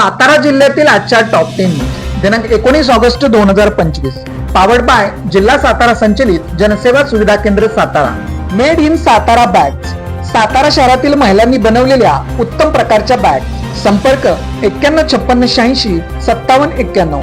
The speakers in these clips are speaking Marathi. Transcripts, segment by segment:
सातारा जिल्ह्यातील आजच्या टॉप टेन दिनांक एकोणीस ऑगस्ट दोन हजार पंचवीस. पावर्ड बाय जिल्हा सातारा संचलित जनसेवा सुविधा केंद्र Satara. Made in Satara bags Satara शहरातील महिलांनी बनवलेल्या उत्तम प्रकारच्या बॅग संपर्क एक्क्याण्णव छप्पन्न शहाऐंशी सत्तावन्न एक्क्याण्णव.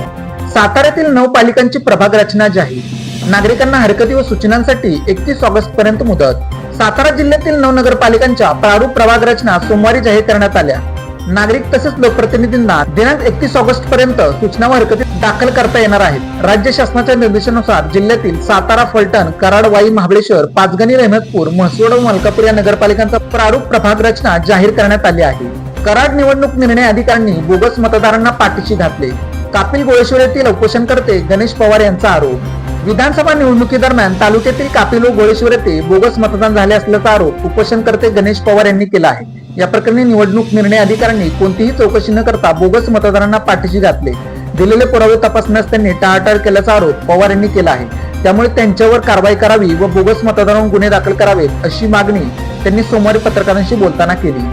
साताऱ्यातील नऊ पालिकांची प्रभाग रचना जाहीर. नागरिकांना हरकती व सूचनांसाठी एकतीस ऑगस्ट पर्यंत मुदत. सातारा जिल्ह्यातील नऊ नगरपालिकांच्या प्रारूप प्रभाग रचना सोमवारी जाहीर करण्यात आल्या. नागरिक तसेच लोकप्रतिनिधींना दिनांक एकतीस ऑगस्ट पर्यंत सूचना व हरकती दाखल करता येणार आहेत. राज्य शासनाच्या निर्देशानुसार जिल्ह्यातील सातारा फलटण कराड वाई महाबळेश्वर पाचगणी रहमतपूर म्हसवड व मलकापूर या नगरपालिकांचा प्रारूप प्रभाग रचना जाहीर करण्यात आली आहे. कराड निवडणूक निर्णय अधिकाऱ्यांनी बोगस मतदारांना पाठीशी घातले. कापिल गोळेश्वर येथील उपोषणकर्ते गणेश पवार यांचा आरोप. विधानसभा निवडणुकीदरम्यान तालुक्यातील कापिल व गोळेश्वर येथे बोगस मतदान झाले असल्याचा आरोप उपोषणकर्ते गणेश पवार यांनी केला आहे. या प्रकरणी निवडणूक निर्णय अधिकाऱ्यांनी कोणतीही चौकशी न करता बोगस मतदारांना पाठीशी घातले. दिलेले पुरावे तपासण्यास त्यांनी टाळाटाळ केल्याचा आरोप पवार यांनी केला आहे. त्यामुळे त्यांच्यावर कारवाई करावी व बोगस मतदारांवर गुन्हे दाखल करावेत अशी मागणी त्यांनी सोमवारी पत्रकारांशी बोलताना केली.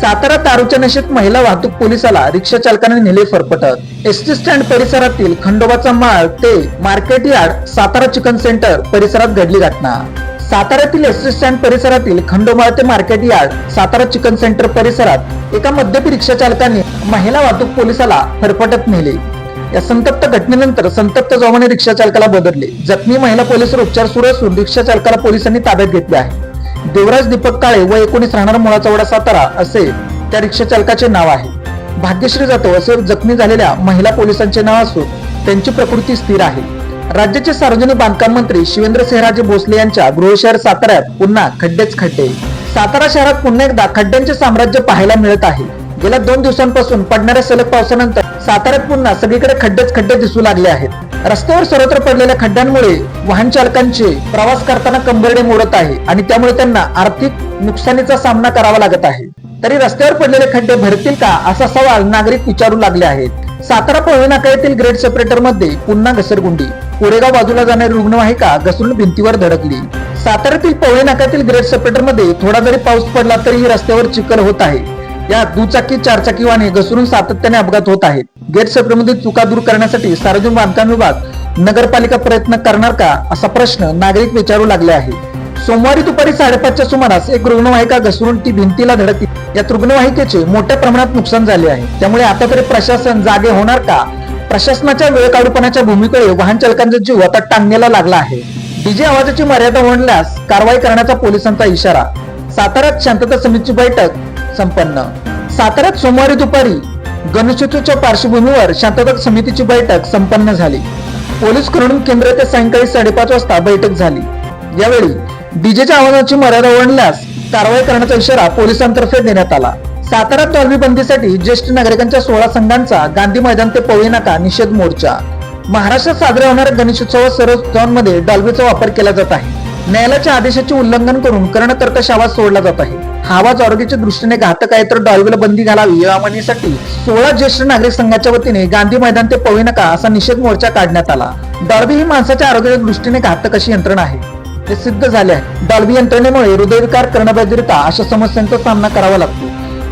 सातारा दारूच्या नशेत महिला वाहतूक पोलिसाला रिक्षा चालकाने नेले फरफटत. एसटी स्टँड परिसरातील खंडोबाचा माळ ते market yard Satara chicken centre परिसरात घडली घटना. साताऱ्यातील एस स्टँड परिसरातील खंडोमाळ ते market yard Satara chicken centre परिसरात एका मद्यपी रिक्षा चालकाने महिला वाहतूक पोलिसाला फरफटत नेले. या संतप्त घटनेनंतर संतप्त जवाने रिक्षा चालकाला बदलले. जखमी महिला पोलिसवर उपचार सुरू असून रिक्षा चालकाला पोलिसांनी ताब्यात घेतले आहे. देवराज दीपक काळे व एकोणीस राहणार मुळाचवडा सातारा असे त्या रिक्षा चालकाचे नाव आहे. भाग्यश्री जाधव असे जखमी झालेल्या महिला पोलिसांचे नाव असून त्यांची प्रकृती स्थिर आहे. राज्याचे सार्वजनिक बांधकाम मंत्री शिवेंद्र सिंहराजे भोसले यांच्या गृहशहर साताऱ्यात पुन्हा खड्डेच खड्डे. सातारा शहरात पुन्हा एकदा खड्ड्यांचे साम्राज्य पाहायला मिळत आहे. गेल्या दोन दिवसांपासून पडणाऱ्या सलग पावसानंतर साताऱ्यात पुन्हा सगळीकडे खड्डेच खड्डे दिसू लागले आहेत. रस्त्यावर सर्वत्र पडलेल्या खड्ड्यांमुळे वाहन चालकांचे प्रवास करताना कंबरडे मोडत आहे आणि त्यामुळे त्यांना आर्थिक नुकसानीचा सामना करावा लागत आहे. तरी रस्त्यावर पडलेले खड्डे भरतील का असा सवाल नागरिक विचारू लागले आहेत. सातारा पवळे नाका येथील ग्रेड सेपरेटरमध्ये पुन्हा घसरगुंडी. कोरेगाव बाजूला जाणारी रुग्णवाहिका घसरून भिंतीवर धडकली. साताऱ्यातील पवळे नाक्यातील ग्रेड सेपरेटरमध्ये थोडा जरी पाऊस पडला तरीही रस्त्यावर चिखल होत आहे. या दुचाकी चारचाकी वाहने घसरून सातत्याने अपघात होत आहेत. गेट सेपरेटमध्ये चुका दूर करण्यासाठी सार्वजनिक बांधकाम विभाग नगरपालिका प्रयत्न करणार का असा प्रश्न नागरिक विचारू लागले आहे सोमवारी दुपारी साडेपाचच्या सुमारास एक रुग्णवाहिका घसरून ती भिंतीला धडकली. यात रुग्णवाहिकेचे मोठ्या प्रमाणात नुकसान झाले आहे. त्यामुळे आता तरी प्रशासन जागे होणार का? प्रशासनाच्या वेळकाढूपणाच्या भूमिकेकडे वाहन चालकांचा जीव आता टांगण्याला लागला आहे. डीजे आवाजाची मर्यादा ओढल्यास कारवाई करण्याचा पोलिसांचा इशारा. साताऱ्यात शांतता समितीची बैठक संपन्न. साताऱ्यात सोमवारी दुपारी गणेशोत्सवच्या पार्श्वभूमीवर शांतता समितीची बैठक संपन्न झाली. पोलीसकडून केंद्र ते सायंकाळी साडेपाच वाजता बैठक झाली. यावेळी डीजेच्या आवाजाची मर्यादा ओढल्यास कारवाई करण्याचा इशारा पोलिसांतर्फे देण्यात आला. सातारा डॉल्बी बंदीसाठी ज्येष्ठ नागरिकांच्या सोळा संघांचा गांधी मैदान ते पवई नाका निषेध मोर्चा. महाराष्ट्रात साजऱ्या होणाऱ्या गणेशोत्सवात सर्वमध्ये डॉल्बीचा वापर केला जात आहे. न्यायालयाच्या आदेशाचे उल्लंघन करून कर्णकर्कश आवाज सोडला जात आहे. हा आवाज आरोग्याच्या दृष्टीने घातक आहे तर डॉल्बीला बंदी घालावी या मागणीसाठी सोळा ज्येष्ठ नागरिक संघाच्या वतीने गांधी मैदान ते पवई नाका असा निषेध मोर्चा काढण्यात आला. डॉल्बी ही माणसाच्या आरोग्याच्या दृष्टीने घातक अशी यंत्रणा आहे. हे सिद्ध झाले आहे डॉल्बी यंत्रणेमुळे हृदयविकार कर्णबधिरता अशा समस्यांचा सामना करावा लागतो.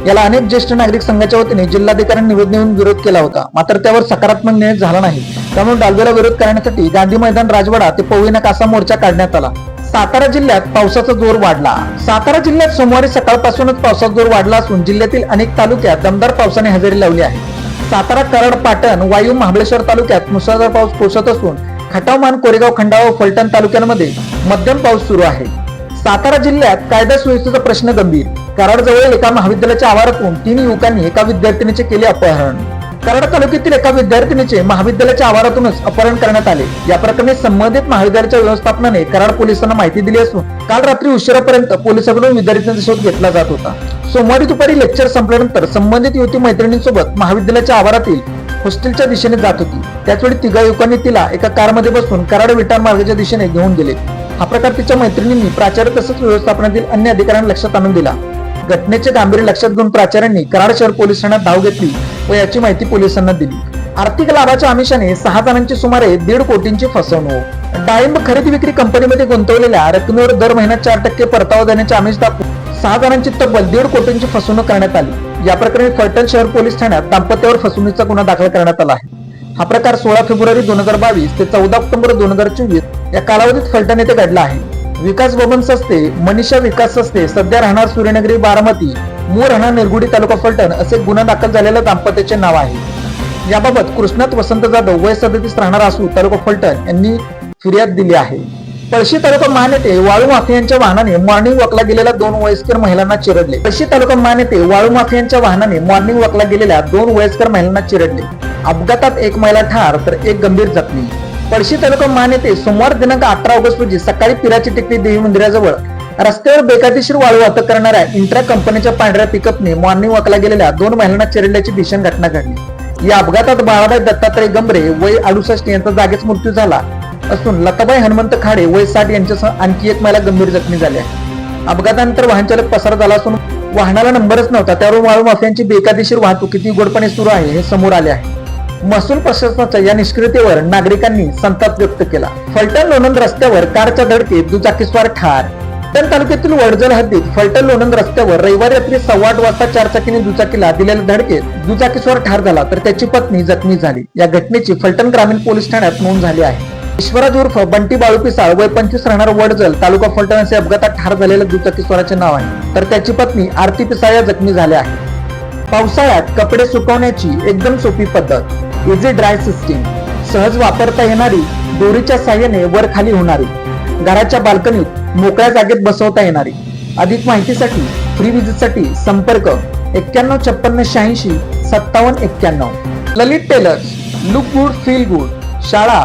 याला अनेक ज्येष्ठ नागरिक संघाच्या वतीने जिल्हाधिकाऱ्यांनी निवेदन देऊन विरोध केला होता. मात्र त्यावर सकारात्मक निर्णय झाला नाही. त्यामुळे डालबीला विरोध करण्यासाठी गांधी मैदान राजवाडा ते पवईना कासा मोर्चा काढण्यात आला. सातारा जिल्ह्यात पावसाचा जोर वाढला. सातारा जिल्ह्यात सोमवारी सकाळपासूनच पावसाचा जोर वाढला असून जिल्ह्यातील अनेक तालुक्यात दमदार पावसाने हजेरी लावली आहे. सातारा कराड पाटण वायू महाबळेश्वर तालुक्यात मुसळधार पाऊस कोसळत असून खटावमान कोरेगाव खंडावा व फलटण तालुक्यांमध्ये मध्यम पाऊस सुरू आहे. सातारा जिल्ह्यात कायदा सुव्यवस्थेचा प्रश्न गंभीर. कराडजवळील एका महाविद्यालयाच्या आवारातून तीन युवकांनी एका विद्यार्थिनीचे केले अपहरण. कराड तालुक्यातील एका विद्यार्थिनीचे महाविद्यालयाच्या आवारातूनच अपहरण करण्यात आले. या प्रकरणी संबंधित महाविद्यालयाच्या व्यवस्थापनाने कराड पोलिसांना माहिती दिली असून काल रात्री उशिरापर्यंत पोलिसांकडून विद्यार्थ्यांचा शोध घेतला जात होता. सोमवारी दुपारी लेक्चर संपल्यानंतर संबंधित युवती मैत्रिणींसोबत महाविद्यालयाच्या आवारातील हॉस्टेलच्या दिशेने जात होती. त्याचवेळी तिघा युवकांनी तिला एका कारमध्ये बसून कराड विटार मार्गाच्या दिशेने घेऊन गेले. हा प्रकार तिच्या मैत्रिणींनी प्राचार्य तसंच व्यवस्थापनातील अन्य अधिकाऱ्यांना लक्षात आणून दिला. घटनेचे गांभीर्य लक्षात घेऊन प्राचार्यांनी कराड शहर पोलीस ठाण्यात धाव घेतली व याची माहिती पोलिसांना दिली. आर्थिक लाभाच्या आमिषाने सहा जणांची सुमारे दीड कोटींची फसवणूक. डाळिंब खरेदी विक्री कंपनीमध्ये गुंतवलेल्या रकमेवर दर महिन्यात चार टक्के परतावा देण्याचे आमिष दाखवून सहा जणांची तब्बल दीड कोटींची फसवणूक करण्यात आली. या प्रकरणी फलटण शहर पोलीस ठाण्यात दाम्पत्यावर फसवणुकीचा गुन्हा दाखल करण्यात आला आहे. हा प्रकार सोळा फेब्रुवारी दोन हजार बावीस ते चौदा ऑक्टोबर दोन हजार चोवीस या कालावधीत फलटण येथे घडला आहे. विकास बबन सस्ते मनीषा विकास सस्ते सध्या राहणार सूर्यनगरी बारामती मूळ राहणार निरगुडी तालुका फलटण असे गुन्हा दाखल झालेल्या दाम्पत्याचे नाव आहे. याबाबत कृष्णात वसंत जाधव वय सदतीस राहणार असू तालुका फलटण यांनी फिर्याद दिली आहे. पळशी तालुका महानेते वाळू माफियांच्या वाहनाने मॉर्निंग वॉकला गेलेल्या दोन वयस्कर महिलांना चिरडले. पळशी तालुका महानेते वाळू माफियांच्या वाहनाने मॉर्निंग वॉकला गेलेल्या दोन वयस्कर महिलांना चिरडले. अपघातात एक महिला ठार तर एक गंभीर जखमी. पळशी तालुका महानेते सोमवार दिनांक अठरा ऑगस्ट रोजी सकाळी पिराची टेकडी देवी मंदिराजवळ रस्त्यावर बेकायदेशीर वाळू वाहतूक करणाऱ्या इंट्रा कंपनीच्या पांढऱ्या पिकअपने मॉर्निंग वॉकला गेलेल्या दोन महिलांना चिरडल्याची भीषण घटना घडली. या अपघातात बाळाबाई दत्तात्रय गंभरे वय अडुसष्ट यांचा जागेच मृत्यू झाला. असून लताबाई हनुमंत खाडे वय साठ यांच्यासह आणखी एक महिला गंभीर जखमी झाली आहे. अपघातानंतर वाहन चालक पसार झाला असून वाहनाला नंबरच नव्हता. त्यावर वाळू माफियांची बेकायदेशीर वाहतूक किती उघडपणे सुरू आहे हे समोर आले आहे. महसूल प्रशासनाच्या या निष्क्रियतेवर नागरिकांनी संताप व्यक्त केला. फलटण लोणंद रस्त्यावर कारच्या धडकेत दुचाकीस्वार ठार. फलटण तालुक्यातील वडजल हद्दीत फलटण लोणंद रस्त्यावर रविवारी रात्री सव्वा आठ वाजता चारचाकीने दुचाकीला दिलेल्या धडकेत दुचाकीस्वार ठार झाला तर त्याची पत्नी जखमी झाली. या घटनेची फलटण ग्रामीण पोलीस ठाण्यात नोंद झाली आहे. ईश्वराज उर्फ बंटी बाळू पिसाळ वय पंचवीस राहणार वडजल तालुका फलटण असे अपघातात ठार झालेल्या दुचाकीस्वाराचे नाव आहे. तर त्याची पत्नी आरती पिसाळ या जखमी झाल्या आहेत. पावसाळ्यात कपडे सुकवण्याची एकदम सोपी पद्धत. इझी ड्राय सिस्टीम सहज वापरता येणारी दोरीच्या साह्याने वर खाली होणारी. घराच्या बाल्कनीत मोकळ्या जागेत बसवता येणारी. अधिक माहितीसाठी फ्री विजिटसाठी संपर्क एक्क्याण्णव छप्पन्न शहाऐंशी सत्तावन्न एक्क्याण्णव. Lalit tailors look good feel good शाळा